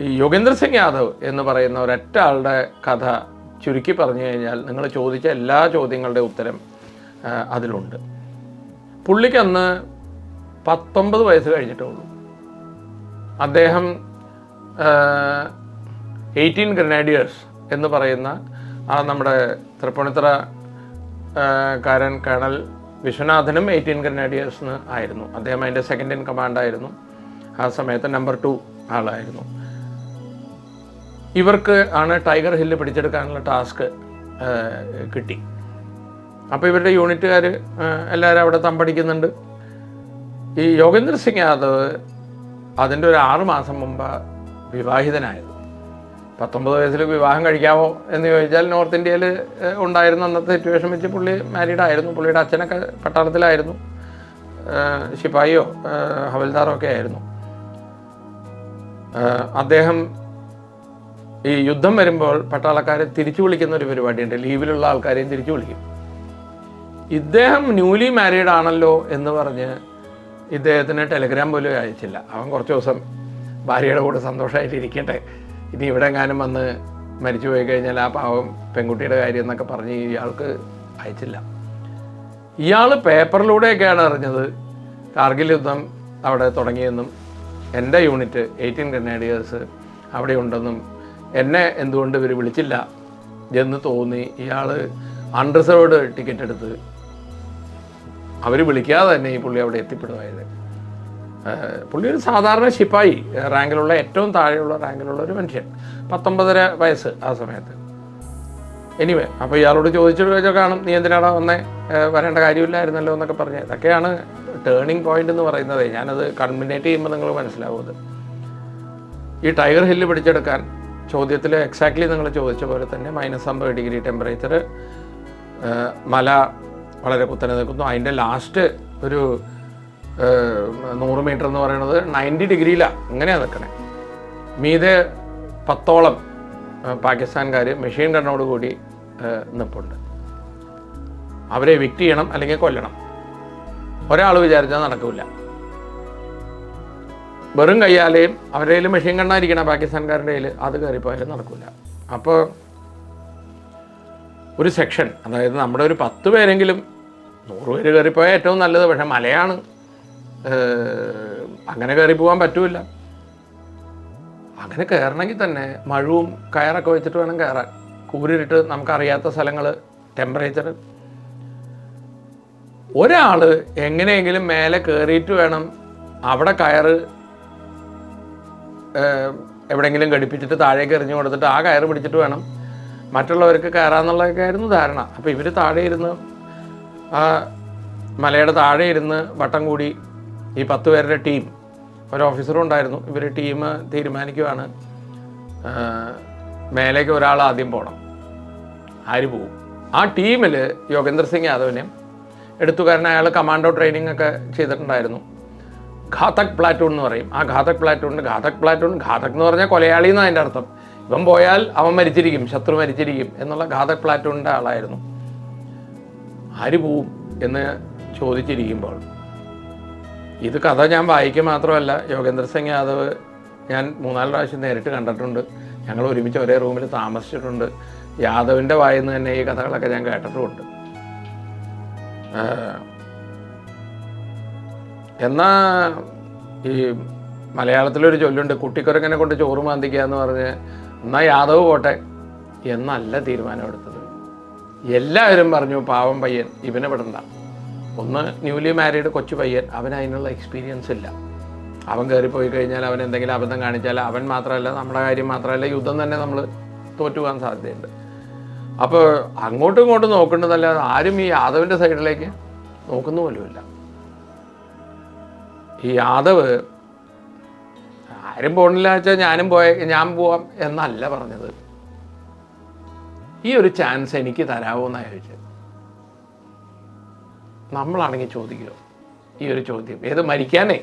ഈ യോഗേന്ദ്ര സിംഗ് യാദവ് എന്ന് പറയുന്ന ഒരൊറ്റ ആളുടെ കഥ ചുരുക്കി പറഞ്ഞു കഴിഞ്ഞാൽ നിങ്ങൾ ചോദിച്ച എല്ലാ ചോദ്യങ്ങളുടെ ഉത്തരം അതിലുണ്ട്. പുള്ളിക്കന്ന് പത്തൊമ്പത് വയസ്സ് കഴിഞ്ഞിട്ടേ ഉള്ളൂ അദ്ദേഹം എയ്റ്റീൻ ഗ്രനേഡിയേഴ്സ് എന്ന് പറയുന്ന ആ നമ്മുടെ തൃപ്പൂണിത്തറ കാരൻ കേണൽ വിശ്വനാഥനും എയ്റ്റീൻ ഗ്രനേഡിയേഴ്സിന് ആയിരുന്നു. അദ്ദേഹം അതിന്റെ സെക്കൻഡ് ഇൻ കമാൻഡായിരുന്നു ആ സമയത്ത് നമ്പർ ടു ആളായിരുന്നു. ഇവർക്ക് ആണ് ടൈഗർ ഹില്ല് പിടിച്ചെടുക്കാനുള്ള ടാസ്ക് കിട്ടി. അപ്പോൾ ഇവരുടെ യൂണിറ്റുകാർ എല്ലാവരും അവിടെ തമ്പടിക്കുന്നുണ്ട്. ഈ യോഗേന്ദ്ര സിംഗ് യാദവ് അതിന്റെ ഒരു ആറ് മാസം മുമ്പ് വിവാഹിതനായത്. പത്തൊമ്പത് വയസ്സിൽ വിവാഹം കഴിക്കാമോ എന്ന് ചോദിച്ചാൽ നോർത്ത് ഇന്ത്യയിൽ ഉണ്ടായിരുന്ന അന്നത്തെ സിറ്റുവേഷൻ വെച്ച് പുള്ളി മാരീഡ് ആയിരുന്നു. പുള്ളിയുടെ അച്ഛനൊക്കെ പട്ടാളത്തിലായിരുന്നു. ശിപായിയോ ഹവൽദാറോ ഒക്കെ ആയിരുന്നു. അദ്ദേഹം ഈ യുദ്ധം വരുമ്പോൾ പട്ടാളക്കാരെ തിരിച്ചു വിളിക്കുന്ന ഒരു പരിപാടിയുണ്ട്. ലീവിലുള്ള ആൾക്കാരെയും തിരിച്ചു വിളിക്കും. ഇദ്ദേഹം ന്യൂലി മാരീഡ് ആണല്ലോ എന്ന് പറഞ്ഞ് ഇദ്ദേഹത്തിന് ടെലിഗ്രാം പോലും അയച്ചില്ല. അവൻ കുറച്ച് ദിവസം ഭാര്യയുടെ കൂടെ സന്തോഷമായിട്ട് ഇരിക്കട്ടെ ഇനി ഇവിടെ എങ്ങാനും വന്ന് മരിച്ചു പോയി കഴിഞ്ഞാൽ ആ പാവം പെൺകുട്ടിയുടെ കാര്യം എന്നൊക്കെ പറഞ്ഞ് ഇയാൾക്ക് അയച്ചില്ല. ഇയാൾ പേപ്പറിലൂടെയൊക്കെയാണ് അറിഞ്ഞത് കാർഗിൽ യുദ്ധം അവിടെ തുടങ്ങിയെന്നും എന്റെ യൂണിറ്റ് എയ്റ്റീൻ ഗ്രനേഡിയേഴ്സ് അവിടെ ഉണ്ടെന്നും എന്നെ എന്തുകൊണ്ട് ഇവർ വിളിച്ചില്ല? എന്ന് തോന്നി ഇയാൾ അൺറിസർവ്ഡ് ടിക്കറ്റ് എടുത്ത് അവർ വിളിക്കാതെ തന്നെ ഈ പുള്ളി അവിടെ എത്തിപ്പെടുമായത് പുള്ളി ഒരു സാധാരണ ശിപ്പായി റാങ്കിലുള്ള ഏറ്റവും താഴെയുള്ള റാങ്കിലുള്ള ഒരു മനുഷ്യൻ പത്തൊമ്പതര വയസ്സ് ആ സമയത്ത്. എനിവേ അപ്പോൾ ഇയാളോട് ചോദിച്ചിട്ട് കാണും നീ എന്തിനാടാ വന്നേ? വരേണ്ട കാര്യമില്ലായിരുന്നല്ലോ എന്നൊക്കെ പറഞ്ഞ്. ഇതൊക്കെയാണ് ടേണിംഗ് പോയിന്റ് എന്ന് പറയുന്നത്. ഞാനത് കൺമിനേറ്റ് ചെയ്യുമ്പോൾ നിങ്ങൾ മനസ്സിലാവും ഈ ടൈഗർ ഹില്ല് പിടിച്ചെടുക്കാൻ ചോദ്യത്തിൽ എക്സാക്ട്ലി നിങ്ങൾ ചോദിച്ച പോലെ തന്നെ മൈനസ് അമ്പത് ഡിഗ്രി ടെമ്പറേച്ചർ മല വളരെ കുത്തനെ നിൽക്കുന്നു. അതിന്റെ ലാസ്റ്റ് ഒരു നൂറ് മീറ്റർ എന്ന് പറയുന്നത് നയന്റി ഡിഗ്രിയിലാണ് അങ്ങനെയാണ് നിൽക്കണേ. മീതെ പത്തോളം പാകിസ്ഥാൻകാർ മെഷീൻ ഗണ്ണോട് കൂടി നിൽപ്പുണ്ട് അവരെ വിക്റ്റ് ചെയ്യണം അല്ലെങ്കിൽ കൊല്ലണം. ഒരാൾ വിചാരിച്ചാൽ നടക്കില്ല വെറും കയ്യാലെയും അവരുടെ മെഷീൻ കണ്ണായിരിക്കണം പാകിസ്ഥാൻകാരുടെ കയ്യിൽ അത് കയറിപ്പോയാലും നടക്കില്ല അപ്പോൾ ഒരു സെക്ഷൻ അതായത് നമ്മുടെ ഒരു പത്ത് പേരെങ്കിലും നൂറ് പേര് കയറിപ്പോയാൽ ഏറ്റവും നല്ലത്. പക്ഷേ മലയാണ്. അങ്ങനെ കയറി പോകാൻ പറ്റൂല അങ്ങനെ കയറണമെങ്കിൽ തന്നെ മഴവും കയറൊക്കെ വെച്ചിട്ട് വേണം കയറാൻ. കൂരിട്ട് നമുക്കറിയാത്ത സ്ഥലങ്ങൾ ടെമ്പറേച്ചർ ഒരാൾ എങ്ങനെയെങ്കിലും മേലെ കയറിയിട്ട് വേണം അവിടെ കയറ് എവിടെയെങ്കിലും ഘടിപ്പിച്ചിട്ട് താഴേക്ക് എറിഞ്ഞു കൊടുത്തിട്ട് ആ കയറ് പിടിച്ചിട്ട് വേണം. മറ്റുള്ളവർക്ക് കയറാന്നുള്ളതൊക്കെ ആയിരുന്നു ധാരണ. അപ്പോൾ ഇവർ താഴെ ഇരുന്ന് ആ മലയുടെ താഴെ ഇരുന്ന് വട്ടം കൂടി ഈ പത്ത് പേരുടെ ടീം ഒരു ഓഫീസറും ഉണ്ടായിരുന്നു. ഇവർ ടീം തീരുമാനിക്കുവാണ്. മേലേക്ക് ഒരാൾ ആദ്യം പോകണം ആര് പോകും ആ ടീമിൽ യോഗേന്ദ്ര സിംഗ് യാദവിനെ എടുത്തു കാരണം അയാൾ കമാൻഡോ ട്രെയിനിങ് ഒക്കെ ചെയ്തിട്ടുണ്ടായിരുന്നു. ഘാതക് പ്ലാറ്റൂൺ എന്ന് പറയും. ആ ഘാതക് പ്ലാറ്റൂണിന് ഘാതക് പ്ലാറ്റൂൺ ഘാതക് എന്ന് പറഞ്ഞാൽ കൊലയാളി എന്നാണ് അതിന്റെ അർത്ഥം. ഇവൻ പോയാൽ അവൻ മരിച്ചിരിക്കും ശത്രു മരിച്ചിരിക്കും എന്നുള്ള ഘാതക് പ്ലാറ്റൂണിന്റെ ആളായിരുന്നു. ആര് പോവും എന്ന് ചോദിച്ചിരിക്കുമ്പോൾ ഇത് കഥ ഞാൻ വായിക്കുക മാത്രമല്ല യോഗേന്ദ്ര സിംഗ് യാദവ് ഞാൻ മൂന്നാൽ പ്രാവശ്യം നേരിട്ട് കണ്ടിട്ടുണ്ട്. ഞങ്ങൾ ഒരുമിച്ച് ഒരേ റൂമിൽ താമസിച്ചിട്ടുണ്ട്. യാദവിന്റെ വായിന്ന് തന്നെ ഈ കഥകളൊക്കെ ഞാൻ കേട്ടിട്ടുമുണ്ട്. എന്നാ ഈ മലയാളത്തിലൊരു ചൊല്ലുണ്ട് കുട്ടിക്കൊരങ്ങനെ കൊണ്ട് ചോറ് മാന്തിക്കുക എന്ന് പറഞ്ഞ് എന്നാ യാദവ് പോട്ടെ എന്നല്ല തീരുമാനമെടുത്തത്. എല്ലാവരും പറഞ്ഞു പാവം പയ്യൻ ഇവനെ വിടണ്ട. ഒന്ന് ന്യൂലി മാരീഡ് കൊച്ചു പയ്യൻ അവൻ അതിനുള്ള എക്സ്പീരിയൻസ് ഇല്ല. അവൻ കയറിപ്പോയി കഴിഞ്ഞാൽ അവൻ എന്തെങ്കിലും അബദ്ധം കാണിച്ചാൽ അവൻ മാത്രമല്ല നമ്മുടെ കാര്യം മാത്രമല്ല യുദ്ധം തന്നെ നമ്മൾ തോറ്റുപോകാൻ സാധ്യതയുണ്ട്. അപ്പോൾ അങ്ങോട്ടും ഇങ്ങോട്ടും നോക്കേണ്ടതല്ലാതെ ആരും ഈ യാദവിന്റെ സൈഡിലേക്ക് നോക്കുന്ന പോലുമില്ല ഈ യാദവ് ആരും പോണില്ല വെച്ചാൽ ഞാനും പോയ ഞാൻ പോവാം എന്നല്ല പറഞ്ഞത്. ഈ ഒരു ചാൻസ് എനിക്ക് തരാമോ എന്നാണ് ചോദിച്ചത്? നമ്മളാണെങ്കിൽ ചോദിക്കുമോ ഈ ഒരു ചോദ്യം. ഏത് മരിക്കാനേ?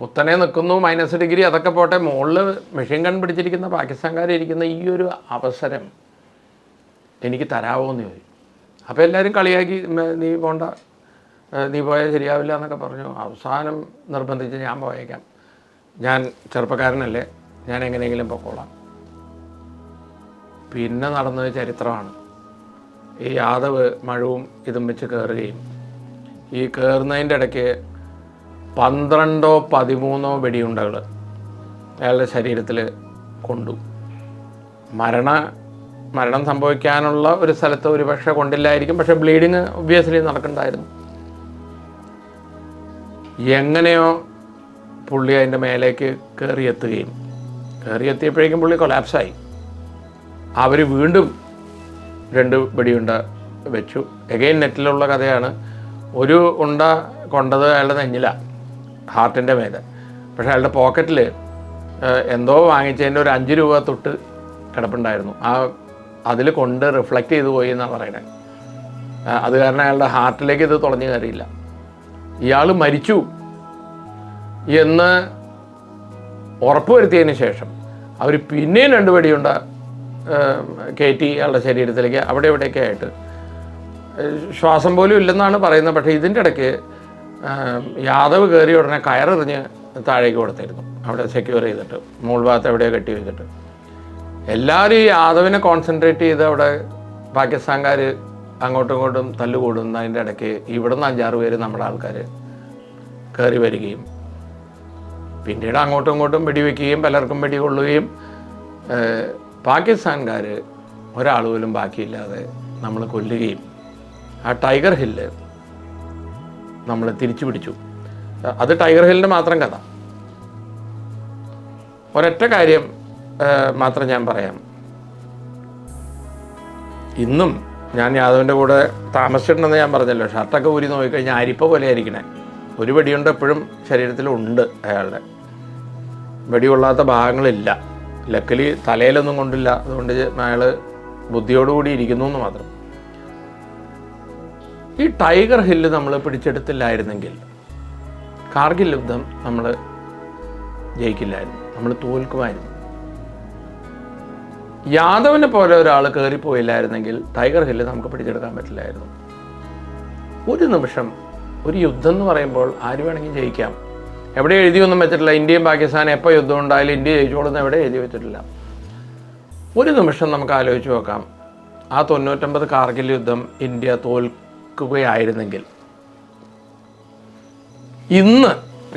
കുത്തനെ നിൽക്കുന്നു മൈനസ് ഡിഗ്രി അതൊക്കെ പോട്ടെ. മുകളിൽ മെഷീൻ ഗൺ പിടിച്ചിരിക്കുന്ന പാകിസ്ഥാൻകാരിരിക്കുന്ന ഈ ഒരു അവസരം എനിക്ക് തരാമോ എന്ന് ചോദിച്ചു. അപ്പോൾ എല്ലാവരും കളിയാക്കി നീ പോണ്ട. നീ പോയാൽ ശരിയാവില്ല എന്നൊക്കെ പറഞ്ഞു. അവസാനം നിർബന്ധിച്ച് ഞാൻ പോയേക്കാം. ഞാൻ ചെറുപ്പക്കാരനല്ലേ ഞാൻ എങ്ങനെയെങ്കിലും പൊക്കോളാം. പിന്നെ നടന്നത് ചരിത്രമാണ്. ഈ യാദവ് മഴവും ഇതും വെച്ച് കയറുകയും ഈ കയറുന്നതിന്റെ ഇടയ്ക്ക് പന്ത്രണ്ടോ പതിമൂന്നോ വെടിയുണ്ടകൾ അയാളുടെ ശരീരത്തിൽ കൊണ്ടു. മരണ മരണം സംഭവിക്കാനുള്ള ഒരു സ്ഥലത്ത് ഒരു പക്ഷേ കൊണ്ടില്ലായിരിക്കും പക്ഷേ ബ്ലീഡിങ് ഒബ്വിയസ്ലി നടക്കണ്ടായിരുന്നു. എങ്ങനെയോ പുള്ളി അതിന്റെ മേലേക്ക് കയറിയെത്തുകയും കയറിയെത്തിയപ്പോഴേക്കും പുള്ളി കൊലാപ്സായി അവർ വീണ്ടും രണ്ട് വെടിയുണ്ട വെച്ചു. എഗെയിൻ നെറ്റിലുള്ള കഥയാണ്. ഒരു ഉണ്ട കൊണ്ടത് അയാളുടെ നെഞ്ഞില ഹാർട്ടിന്റെ മേലെ. പക്ഷേ അയാളുടെ പോക്കറ്റിൽ എന്തോ വാങ്ങിച്ചതിന്റെ ഒരു അഞ്ച് രൂപ തൊട്ട് കിടപ്പുണ്ടായിരുന്നു. ആ അതിൽ കൊണ്ട് റിഫ്ലക്റ്റ് ചെയ്തു പോയി എന്നാണ് പറയുന്നത് അത് കാരണം അയാളുടെ ഹാർട്ടിലേക്ക് ഇത് തുളഞ്ഞു കയറിയില്ല. ഇയാൾ മരിച്ചു എന്ന് ഉറപ്പുവരുത്തിയതിന് ശേഷം അവർ പിന്നെയും രണ്ട് വെടിയുണ്ട കയറ്റി അയാളുടെ ശരീരത്തിലേക്ക് അവിടെ ഇവിടെയൊക്കെ ആയിട്ട്. ശ്വാസം പോലും ഇല്ലെന്നാണ് പറയുന്നത്. പക്ഷേ ഇതിന്റെ ഇടയ്ക്ക് യാദവ് കയറി ഉടനെ കയറെറിഞ്ഞ് താഴേക്ക് കൊടുത്തിരുന്നു. അവിടെ സെക്യൂർ ചെയ്തിട്ട് മുകൾ ഭാഗത്ത് എവിടെയോ കെട്ടി വെച്ചിട്ട്. എല്ലാവരും ഈ യാദവിനെ കോൺസെൻട്രേറ്റ് ചെയ്ത് അവിടെ പാകിസ്ഥാൻകാർ അങ്ങോട്ടും ഇങ്ങോട്ടും തല്ലുകൂടുന്നതിന്റെ ഇടയ്ക്ക് ഇവിടുന്ന് അഞ്ചാറ് പേര് നമ്മുടെ ആൾക്കാർ കയറി വരികയും പിന്നീട് അങ്ങോട്ടും ഇങ്ങോട്ടും വെടിവെക്കുകയും പലർക്കും വെടികൊള്ളുകയും പാകിസ്ഥാൻകാർ ഒരാൾ പോലും ബാക്കിയില്ലാതെ നമ്മൾ കൊല്ലുകയും ആ ടൈഗർ ഹില്ല് നമ്മൾ തിരിച്ചു പിടിച്ചു. അത് ടൈഗർ ഹില്ലിന്റെ മാത്രം കഥ. ഒരൊറ്റ കാര്യം മാത്രം ഞാൻ പറയാം. ഇന്നും ഞാൻ യാദവിന്റെ കൂടെ താമസിച്ചിട്ടുണ്ടെന്ന് ഞാൻ പറഞ്ഞല്ലോ. ഷർട്ടൊക്കെ ഊരി നോക്കിക്കഴിഞ്ഞാൽ അരിപ്പ പോലെ ആയിരിക്കണേ ഒരു വെടിയുണ്ട് എപ്പോഴും ശരീരത്തിലുണ്ട് അയാളുടെ. വെടികൊള്ളാത്ത ഭാഗങ്ങളില്ല. ലക്കലി തലയിലൊന്നും കൊണ്ടില്ല. അതുകൊണ്ട് അയാൾ ബുദ്ധിയോടുകൂടി ഇരിക്കുന്നു എന്ന് മാത്രം. ഈ ടൈഗർ ഹില്ല് നമ്മൾ പിടിച്ചെടുത്തില്ലായിരുന്നെങ്കിൽ കാർഗിൽ യുദ്ധം നമ്മൾ ജയിക്കില്ലായിരുന്നു. നമ്മൾ തോൽക്കുമായിരുന്നു. യാദവിനെ പോലെ ഒരാൾ കയറിപ്പോയില്ലായിരുന്നെങ്കിൽ ടൈഗർ ഹില്ല് നമുക്ക് പിടിച്ചെടുക്കാൻ പറ്റില്ലായിരുന്നു. ഒരു നിമിഷം ഒരു യുദ്ധം എന്ന് പറയുമ്പോൾ ആര് വേണമെങ്കിൽ ജയിക്കാം. എവിടെ എഴുതിയൊന്നും വെച്ചിട്ടില്ല. ഇന്ത്യയും പാകിസ്ഥാനും എപ്പോൾ യുദ്ധം ഉണ്ടായാലും ഇന്ത്യ ജയിച്ചോളുന്ന എവിടെ എഴുതി വെച്ചിട്ടില്ല. ഒരു നിമിഷം നമുക്ക് ആലോചിച്ച് നോക്കാം. ആ തൊണ്ണൂറ്റൊമ്പത് കാർഗിൽ യുദ്ധം ഇന്ത്യ തോൽക്കുകയായിരുന്നെങ്കിൽ. ഇന്ന്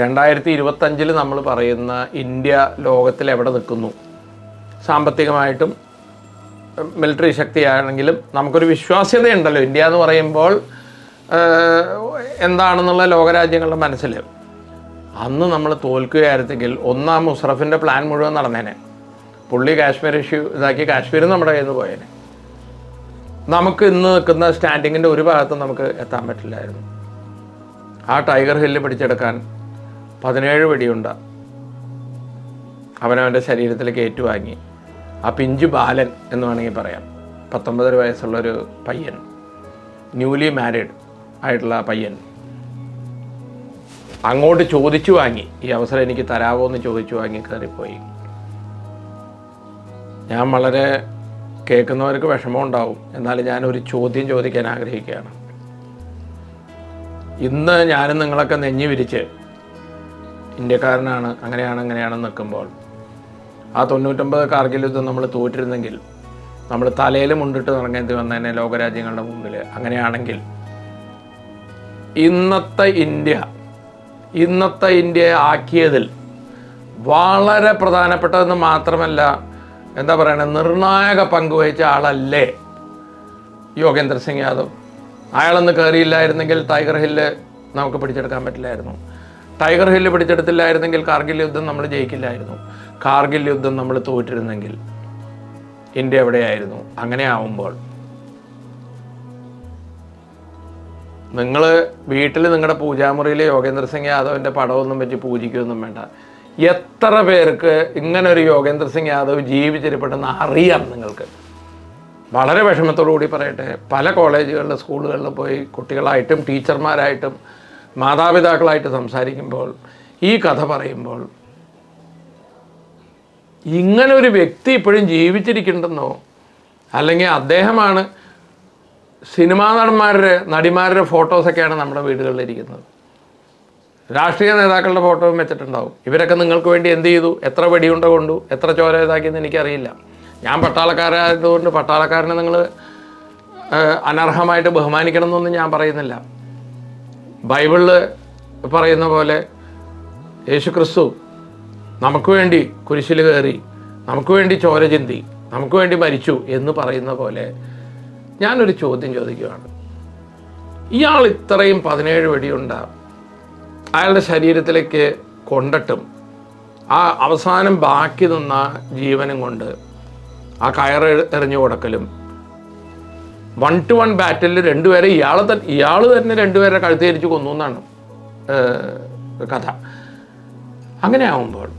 രണ്ടായിരത്തി ഇരുപത്തഞ്ചിൽ നമ്മൾ പറയുന്ന ഇന്ത്യ ലോകത്തിൽ എവിടെ നിൽക്കുന്നു? സാമ്പത്തികമായിട്ടും മിലിറ്ററി ശക്തിയാണെങ്കിലും നമുക്കൊരു വിശ്വാസ്യതയുണ്ടല്ലോ. ഇന്ത്യ എന്ന് പറയുമ്പോൾ എന്താണെന്നുള്ള ലോകരാജ്യങ്ങളുടെ മനസ്സിൽ അന്ന് നമ്മൾ തോൽക്കുകയായിരുന്നെങ്കിൽ ഒന്നാം മുസ്റഫിന്റെ പ്ലാൻ മുഴുവൻ നടന്നേനെ. പുള്ളി കാശ്മീർ ഇഷ്യൂ ഇതാക്കി കാശ്മീർ നമ്മുടെ കയ്യിൽ നിന്ന് പോയേനെ. നമുക്ക് ഇന്ന് നിൽക്കുന്ന സ്റ്റാൻഡിങ്ങിന്റെ ഒരു ഭാഗത്തും നമുക്ക് എത്താൻ പറ്റില്ലായിരുന്നു. ആ ടൈഗർ ഹില്ല് പിടിച്ചെടുക്കാൻ പതിനേഴ് വെടിയുണ്ട. അവനവന്റെ ശരീരത്തിലേക്ക് ഏറ്റുവാങ്ങി. ആ പിഞ്ചു ബാലൻ എന്ന് വേണമെങ്കിൽ പറയാം. പത്തൊമ്പതര വയസ്സുള്ളൊരു പയ്യൻ. ന്യൂലി മാരീഡ് ആയിട്ടുള്ള പയ്യൻ. അങ്ങോട്ട് ചോദിച്ചു വാങ്ങി. ഈ അവസരം എനിക്ക് തരാവോ എന്ന് ചോദിച്ചു വാങ്ങി കയറിപ്പോയി. ഞാൻ വളരെ കേൾക്കുന്നവർക്ക് വിഷമം ഉണ്ടാവും എന്നാലും ഞാനൊരു ചോദ്യം ചോദിക്കാൻ ആഗ്രഹിക്കുകയാണ്. ഇന്ന് ഞാനും നിങ്ങളൊക്കെ നെഞ്ഞു വിരിച്ച് ഇന്ത്യക്കാരനാണ് അങ്ങനെയാണ് അങ്ങനെയാണെന്ന് നിൽക്കുമ്പോൾ ആ തൊണ്ണൂറ്റൊമ്പത് കാർഗിൽ യുദ്ധം നമ്മൾ തോറ്റിരുന്നെങ്കിൽ നമ്മൾ തലയിൽ മുണ്ടിട്ട് നടങ്ങേണ്ടി വന്നതിനെ ലോകരാജ്യങ്ങളുടെ മുമ്പിൽ അങ്ങനെയാണെങ്കിൽ ഇന്നത്തെ ഇന്ത്യ ഇന്നത്തെ ഇന്ത്യയെ ആക്കിയതിൽ വളരെ പ്രധാനപ്പെട്ടതെന്ന് മാത്രമല്ല എന്താ പറയണത് നിർണായക പങ്കുവഹിച്ച ആളല്ലേ യോഗേന്ദ്ര സിംഗ് യാദവ്. അയാളൊന്ന് കയറിയില്ലായിരുന്നെങ്കിൽ ടൈഗർ ഹില്ല് നമുക്ക് പിടിച്ചെടുക്കാൻ പറ്റില്ലായിരുന്നു. ടൈഗർ ഹില്ല് പിടിച്ചെടുത്തില്ലായിരുന്നെങ്കിൽ കാർഗിൽ യുദ്ധം നമ്മൾ ജയിക്കില്ലായിരുന്നു. കാർഗിൽ യുദ്ധം നമ്മൾ തോറ്റിരുന്നെങ്കിൽ ഇന്ത്യ എവിടെയായിരുന്നു? അങ്ങനെ ആവുമ്പോൾ നിങ്ങൾ വീട്ടിൽ നിങ്ങളുടെ പൂജാമുറിയിൽ യോഗേന്ദ്ര സിംഗ് യാദവിന്റെ പടമൊന്നും വെച്ച് പൂജിക്കുകയൊന്നും വേണ്ട. എത്ര പേർക്ക് ഇങ്ങനെ ഒരു യോഗേന്ദ്ര സിംഗ് യാദവ് ജീവിച്ചിരിപ്പുണ്ടെന്ന് അറിയാം നിങ്ങൾക്ക്. വളരെ വിഷമത്തോടു കൂടി പറയട്ടെ പല കോളേജുകളിലും സ്കൂളുകളിലും പോയി കുട്ടികളായിട്ടും ടീച്ചർമാരായിട്ടും മാതാപിതാക്കളായിട്ട് സംസാരിക്കുമ്പോൾ ഈ കഥ പറയുമ്പോൾ ഇങ്ങനെ ഒരു വ്യക്തി ഇപ്പോഴും ജീവിച്ചിരിക്കുന്നുണ്ടെന്നോ? അല്ലെങ്കിൽ അദ്ദേഹമാണ് സിനിമാ നടന്മാരുടെ നടിമാരുടെ ഫോട്ടോസൊക്കെയാണ് നമ്മുടെ വീടുകളിലിരിക്കുന്നത്. രാഷ്ട്രീയ നേതാക്കളുടെ ഫോട്ടോയും വെച്ചിട്ടുണ്ടാവും. ഇവരൊക്കെ നിങ്ങൾക്ക് വേണ്ടി എന്ത് ചെയ്തു? എത്ര വെടിയുണ്ട കൊണ്ടു? എത്ര ചോര ഇതാക്കിയെന്ന് എനിക്കറിയില്ല. ഞാൻ പട്ടാളക്കാരായതുകൊണ്ട് പട്ടാളക്കാരനെ നിങ്ങൾ അനർഹമായിട്ട് ബഹുമാനിക്കണം എന്നൊന്നും ഞാൻ പറയുന്നില്ല. ബൈബിളിൽ പറയുന്ന പോലെ യേശു ക്രിസ്തു നമുക്ക് വേണ്ടി കുരിശിൽ കയറി നമുക്ക് വേണ്ടി ചോര ചിന്തി നമുക്ക് വേണ്ടി മരിച്ചു എന്ന് പറയുന്ന പോലെ ഞാനൊരു ചോദ്യം ചോദിക്കുകയാണ്. ഇയാൾ ഇത്രയും പതിനേഴ് വെടിയുണ്ട അയാളുടെ ശരീരത്തിലേക്ക് കൊണ്ടിട്ടും ആ അവസാനം ബാക്കി നിന്ന ജീവനും കൊണ്ട് ആ കയറ് എറിഞ്ഞു കൊടുക്കലും വൺ ടു വൺ ബാറ്റിൽ രണ്ടുപേരെ ഇയാളെ തന്നെ ഇയാൾ തന്നെ രണ്ടുപേരെ കഴുത്തേരിച്ച് കൊന്നു എന്നാണ് കഥ. അങ്ങനെ ആവുമ്പോൾ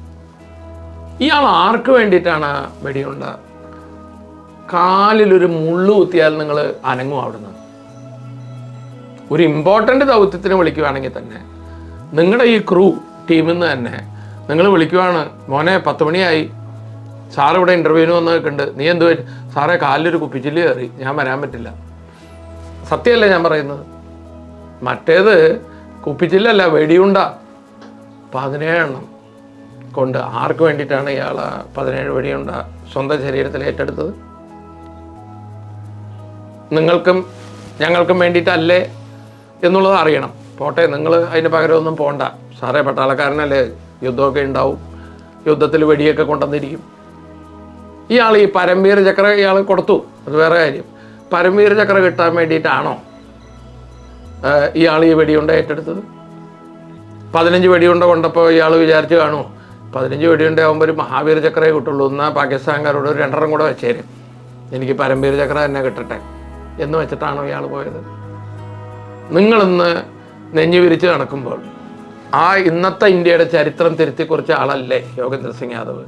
ഇയാൾ ആർക്ക് വേണ്ടിയിട്ടാണ് വെടിയുണ്ട? കാലിലൊരു മുള്ളു കുത്തിയാൽ നിങ്ങൾ അനങ്ങും അവിടുന്ന്. ഒരു ഇമ്പോർട്ടന്റ് ദൗത്യത്തിന് വിളിക്കുവാണെങ്കിൽ തന്നെ നിങ്ങളുടെ ഈ ക്രൂ ടീമിൽ നിന്ന് തന്നെ നിങ്ങൾ വിളിക്കുവാണ് മോനെ പത്ത് മണിയായി. സാറ് ഇവിടെ ഇന്റർവ്യൂവിന് വന്ന് ഉണ്ട് നീ എന്ത് സാറേ കാലിലൊരു കുപ്പിച്ചില്ല് കയറി. ഞാൻ വരാൻ പറ്റില്ല. സത്യമല്ലേ ഞാൻ പറയുന്നത്? മറ്റേത് കുപ്പിച്ചില്ലല്ല വെടിയുണ്ട. പതിനേഴെണ്ണം. കൊണ്ട് ആർക്ക് വേണ്ടിയിട്ടാണ് ഇയാൾ പതിനേഴ് വെടിയുണ്ട സ്വന്തം ശരീരത്തിൽ ഏറ്റെടുത്തത്? നിങ്ങൾക്കും ഞങ്ങൾക്കും വേണ്ടിയിട്ടല്ലേ എന്നുള്ളത് അറിയണം. പോട്ടെ നിങ്ങൾ അതിന് പകരമൊന്നും പോണ്ട. സാറേ പട്ടാളക്കാരനല്ലേ? യുദ്ധമൊക്കെ ഉണ്ടാവും. യുദ്ധത്തിൽ വെടിയൊക്കെ കൊണ്ടുവന്നിരിക്കും. ഇയാൾ ഈ പരംവീർ ചക്ര ഇയാൾ കൊടുത്തു. അത് വേറെ കാര്യം. പരംവീർ ചക്ര കിട്ടാൻ വേണ്ടിയിട്ടാണോ ഇയാൾ ഈ വെടിയുണ്ട ഏറ്റെടുത്തത്? പതിനഞ്ച് വെടിയുണ്ട കൊണ്ടപ്പോൾ ഇയാൾ വിചാരിച്ച് കാണുമോ പതിനഞ്ച് വെടിയുണ്ടേ ആകുമ്പോൾ ഒരു മഹാവീർ ചക്രയെ കിട്ടുള്ളൂ. എന്നാൽ പാകിസ്ഥാൻകാരോട് ഒരു രണ്ടെണ്ണം കൂടെ വെച്ചേരും. എനിക്ക് പരംവീർ ചക്ര തന്നെ കിട്ടട്ടെ എന്ന് വെച്ചിട്ടാണോ ഇയാൾ പോയത്. നിങ്ങളിന്ന് നെഞ്ഞു വിരിച്ച് നടക്കുമ്പോൾ ആ ഇന്നത്തെ ഇന്ത്യയുടെ ചരിത്രം തിരുത്തി കുറിച്ച ആളല്ലേ യോഗേന്ദ്ര സിംഗ് യാദവ്?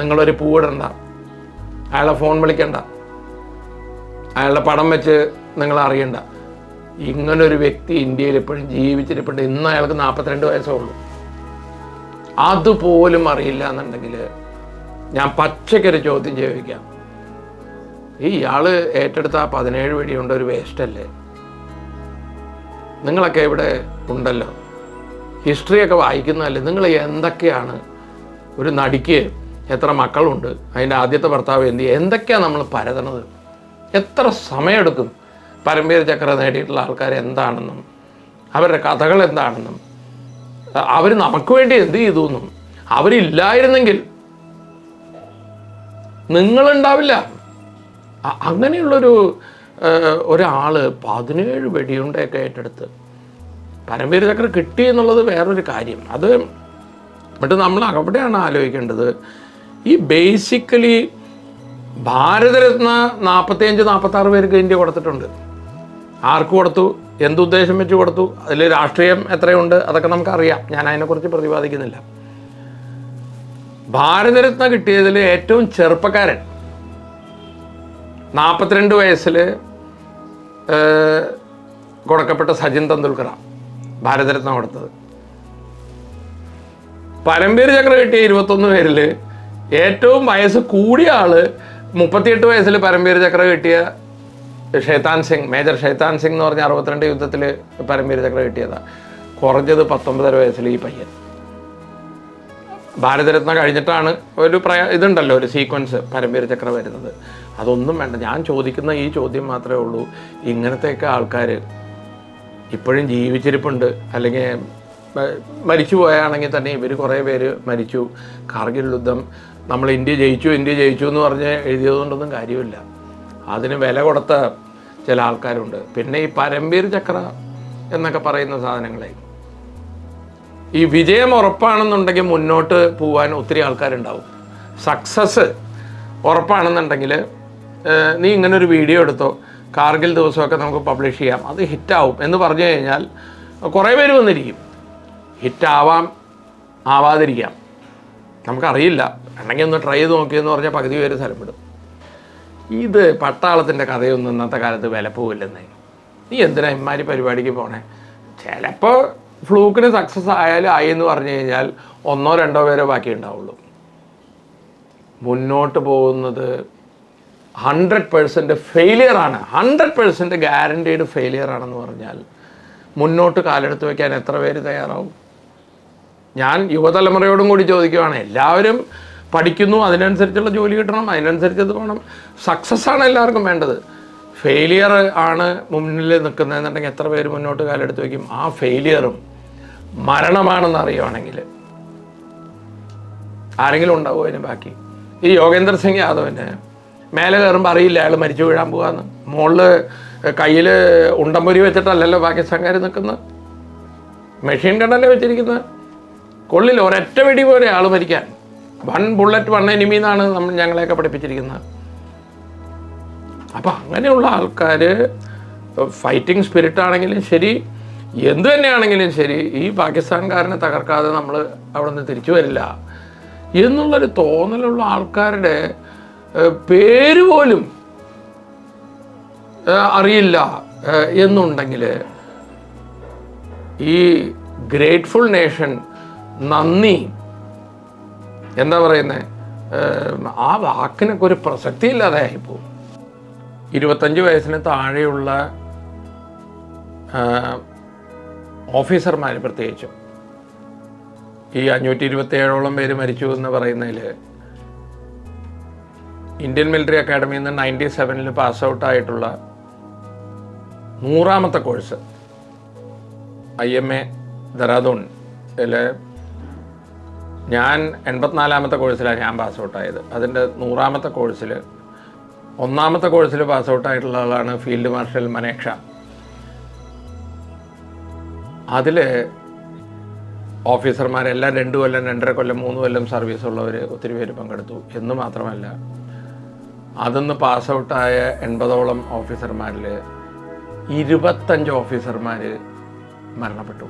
നിങ്ങളൊരു പൂവിടണ്ട അയാളെ ഫോൺ വിളിക്കണ്ട. അയാളുടെ പടം വെച്ച് നിങ്ങൾ അറിയണ്ട. ഇങ്ങനൊരു വ്യക്തി ഇന്ത്യയിൽ ഇപ്പോഴും ജീവിച്ചിരിപ്പുണ്ട്. ഇന്ന് അയാൾക്ക് നാൽപ്പത്തിരണ്ട് വയസ്സേ ഉള്ളൂ. അതുപോലും അറിയില്ല എന്നുണ്ടെങ്കിൽ ഞാൻ പച്ചക്കൊരു ചോദ്യം ചോദിക്കാം. ഈ ഇയാൾ ഏറ്റെടുത്ത ആ പതിനേഴ് വെടിയുണ്ട് ഒരു വേസ്റ്റ് അല്ലേ? നിങ്ങളൊക്കെ ഇവിടെ ഉണ്ടല്ലോ. ഹിസ്റ്ററിയൊക്കെ വായിക്കുന്നതല്ലേ നിങ്ങൾ എന്തൊക്കെയാണ് ഒരു നടിക്ക് എത്ര മക്കളുണ്ട്? അതിന്റെ ആദ്യത്തെ ഭർത്താവ് എന്ത് എന്തൊക്കെയാണ് നമ്മൾ പരതണത്? എത്ര സമയമെടുക്കും? പരമ്പര ചക്ര നേടിയിട്ടുള്ള ആൾക്കാർ എന്താണെന്നും അവരുടെ കഥകൾ എന്താണെന്നും അവർ നമുക്ക് വേണ്ടി എന്ത് ചെയ്തു എന്നും. അവരില്ലായിരുന്നെങ്കിൽ നിങ്ങളുണ്ടാവില്ല. അങ്ങനെയുള്ളൊരു ഒരാൾ പതിനേഴ് വെടിയുണ്ടയൊക്കെ ഏറ്റെടുത്ത് പരമ്പര ചക്ര കിട്ടി എന്നുള്ളത് വേറൊരു കാര്യം. അത് എന്നിട്ട് നമ്മൾ അവിടെയാണ് ആലോചിക്കേണ്ടത്. ഈ ബേസിക്കലി ഭാരതരത്ന നാൽപ്പത്തിയഞ്ച് നാൽപ്പത്താറ് പേർക്ക് ഇന്ത്യ കൊടുത്തിട്ടുണ്ട്. ആർക്ക് കൊടുത്തു? എന്തുദ്ദേശം വെച്ച് കൊടുത്തു? അതിൽ രാഷ്ട്രീയം എത്രയുണ്ട്? അതൊക്കെ നമുക്കറിയാം. ഞാൻ അതിനെക്കുറിച്ച് പ്രതിപാദിക്കുന്നില്ല. ഭാരതരത്ന കിട്ടിയതിൽ ഏറ്റവും ചെറുപ്പക്കാരൻ നാൽപ്പത്തിരണ്ട് വയസ്സിൽ കൊടുക്കപ്പെട്ട സജിൻ തെണ്ടുൽക്കറാണ് ഭാരതരത്ന കൊടുത്തത്. പരമ്പീർ ചക്ര കിട്ടിയ ഇരുപത്തൊന്ന് പേരിൽ ഏറ്റവും വയസ്സ് കൂടിയ ആൾ മുപ്പത്തിയെട്ട് വയസ്സിൽ പരമ്പീർ ചക്ര കിട്ടിയ ഷെയ്ത്താൻ സിംഗ് മേജർ ഷേതാൻ സിംഗ് എന്ന് പറഞ്ഞ അറുപത്തിരണ്ട് യുദ്ധത്തിൽ പരമ്പര ചക്ര കിട്ടിയതാണ് കുറഞ്ഞത് പത്തൊമ്പതര വയസ്സിൽ ഈ പയ്യൻ. ഭാരതരത്ന കഴിഞ്ഞിട്ടാണ് ഒരു പ്രയ ഇതുണ്ടല്ലോ ഒരു സീക്വൻസ് പരമ്പര ചക്ര വരുന്നത്. അതൊന്നും വേണ്ട ഞാൻ ചോദിക്കുന്ന ഈ ചോദ്യം മാത്രമേ ഉള്ളൂ. ഇങ്ങനത്തെയൊക്കെ ആൾക്കാർ ഇപ്പോഴും ജീവിച്ചിരിപ്പുണ്ട്. അല്ലെങ്കിൽ മരിച്ചു പോയാണെങ്കിൽ തന്നെ ഇവർ കുറേ പേര് മരിച്ചു. കാർഗിൽ യുദ്ധം നമ്മൾ ഇന്ത്യ ജയിച്ചു ഇന്ത്യ ജയിച്ചു എന്ന് പറഞ്ഞ് എഴുതിയതുകൊണ്ടൊന്നും കാര്യമില്ല. അതിന് വില കൊടുത്ത ചില ആൾക്കാരുണ്ട്. പിന്നെ ഈ പരമ്പീർ ചക്ര എന്നൊക്കെ പറയുന്ന സാധനങ്ങളെ. ഈ വിജയം ഉറപ്പാണെന്നുണ്ടെങ്കിൽ മുന്നോട്ട് പോകാൻ ഒത്തിരി ആൾക്കാരുണ്ടാവും. സക്സസ് ഉറപ്പാണെന്നുണ്ടെങ്കിൽ നീ ഇങ്ങനെ ഒരു വീഡിയോ എടുത്തോ കാർഗിൽ ദിവസമൊക്കെ നമുക്ക് പബ്ലിഷ് ചെയ്യാം. അത് ഹിറ്റാവും എന്ന് പറഞ്ഞു കഴിഞ്ഞാൽ കുറേ പേര് വന്നിരിക്കും. ഹിറ്റാവാം ആവാതിരിക്കാം. നമുക്കറിയില്ല. അല്ലെങ്കിൽ ഒന്ന് ട്രൈ ചെയ്ത് നോക്കിയെന്ന് പറഞ്ഞാൽ പകുതി പേര് സ്ഥലപ്പെടും. ഇത് പട്ടാളത്തിന്റെ കഥയൊന്നും ഇന്നത്തെ കാലത്ത് വില പോവില്ലെന്നേ. നീ എന്തിനാ ഇമാരി പരിപാടിക്ക് പോണേ? ചിലപ്പോൾ ഫ്ലൂക്കിന് സക്സസ് ആയാലും ആയി എന്ന് പറഞ്ഞു കഴിഞ്ഞാൽ ഒന്നോ രണ്ടോ പേരോ ബാക്കി ഉണ്ടാവുള്ളൂ. മുന്നോട്ട് പോകുന്നത് ഹൺഡ്രഡ് പേഴ്സന്റ് ഫെയിലിയർ ആണ്. ഹൺഡ്രഡ് പേഴ്സന്റ് ഫെയിലിയർ ആണെന്ന് പറഞ്ഞാൽ മുന്നോട്ട് കാലെടുത്ത് വയ്ക്കാൻ എത്ര പേര് തയ്യാറാവും? ഞാൻ യുവതലമുറയോടും കൂടി ചോദിക്കുവാണ്. എല്ലാവരും പഠിക്കുന്നു അതിനനുസരിച്ചുള്ള ജോലി കിട്ടണം അതിനനുസരിച്ച് അത് വേണം. സക്സസ് ആണ് എല്ലാവർക്കും വേണ്ടത്. ഫെയിലിയർ ആണ് മുന്നിൽ നിൽക്കുന്നതെന്നുണ്ടെങ്കിൽ എത്ര പേര് മുന്നോട്ട് കാലെടുത്ത് വയ്ക്കും? ആ ഫെയിലിയറും മരണമാണെന്ന് അറിയുവാണെങ്കിൽ ആരെങ്കിലും ഉണ്ടാവുമോ അതിന് ബാക്കി? ഈ യോഗേന്ദ്ര സിംഗ് യാദവിന് മേലെ കയറുമ്പോൾ അറിയില്ല അയാൾ മരിച്ചു വീഴാൻ പോകാന്ന് മുകളിൽ കയ്യിൽ ഉണ്ടമ്പൊരി വെച്ചിട്ടല്ലല്ലോ പാകിസ്ഥാൻകാർ നിൽക്കുന്നത്. മെഷീൻ കണ്ടല്ലേ വെച്ചിരിക്കുന്നത്? കൊള്ളില്ല ഒരൊറ്റ വെടി പോലെ ആൾ മരിക്കാൻ. വൺ ബുള്ളറ്റ് വൺ എനിമി എന്നാണ് നമ്മൾ ഞങ്ങളെയൊക്കെ പഠിപ്പിച്ചിരിക്കുന്നത്. അപ്പം അങ്ങനെയുള്ള ആൾക്കാർ ഫൈറ്റിംഗ് സ്പിരിറ്റ് ആണെങ്കിലും ശരി എന്തു തന്നെയാണെങ്കിലും ശരി ഈ പാകിസ്ഥാൻകാരനെ തകർക്കാതെ നമ്മൾ അവിടെ നിന്ന് തിരിച്ചു വരില്ല. എന്നുള്ളൊരു തോന്നലുള്ള ആൾക്കാരുടെ പേര് പോലും അറിയില്ല എന്നുണ്ടെങ്കിൽ ഈ ഗ്രേറ്റ്ഫുൾ നേഷൻ നന്ദി എന്താ പറയുന്നത് ആ വാക്കിനൊക്കെ ഒരു പ്രസക്തി ഇല്ലാതെ ആയിപ്പോവും. ഇരുപത്തഞ്ച് വയസ്സിന് താഴെയുള്ള ഓഫീസർമാർ പ്രത്യേകിച്ചും. ഈ അഞ്ഞൂറ്റി ഇരുപത്തി ഏഴോളം പേര് മരിച്ചു എന്ന് പറയുന്നതിൽ ഇന്ത്യൻ മിലിറ്ററി അക്കാഡമിയിൽ നിന്ന് നയന്റി സെവനിൽ പാസ് ഔട്ടായിട്ടുള്ള നൂറാമത്തെ course I M A Dehradun ഞാൻ എൺപത്തിനാലാമത്തെ കോഴ്സിലാണ് ഞാൻ പാസ് ഔട്ടായത് അതിന്റെ നൂറാമത്തെ കോഴ്സിൽ ഒന്നാമത്തെ കോഴ്സിൽ പാസ് ഔട്ടായിട്ടുള്ള ആളാണ് ഫീൽഡ് മാർഷൽ മനേക്ഷ. അതിൽ ഓഫീസർമാരെല്ലാം രണ്ട് കൊല്ലം രണ്ടര കൊല്ലം മൂന്ന് കൊല്ലം സർവീസ് ഉള്ളവർ ഒത്തിരി പേര് പങ്കെടുത്തു. എന്ന് മാത്രമല്ല അതിന്ന് പാസ് ഔട്ടായ എൺപതോളം ഓഫീസർമാരിൽ ഇരുപത്തഞ്ച് ഓഫീസർമാർ മരണപ്പെട്ടു.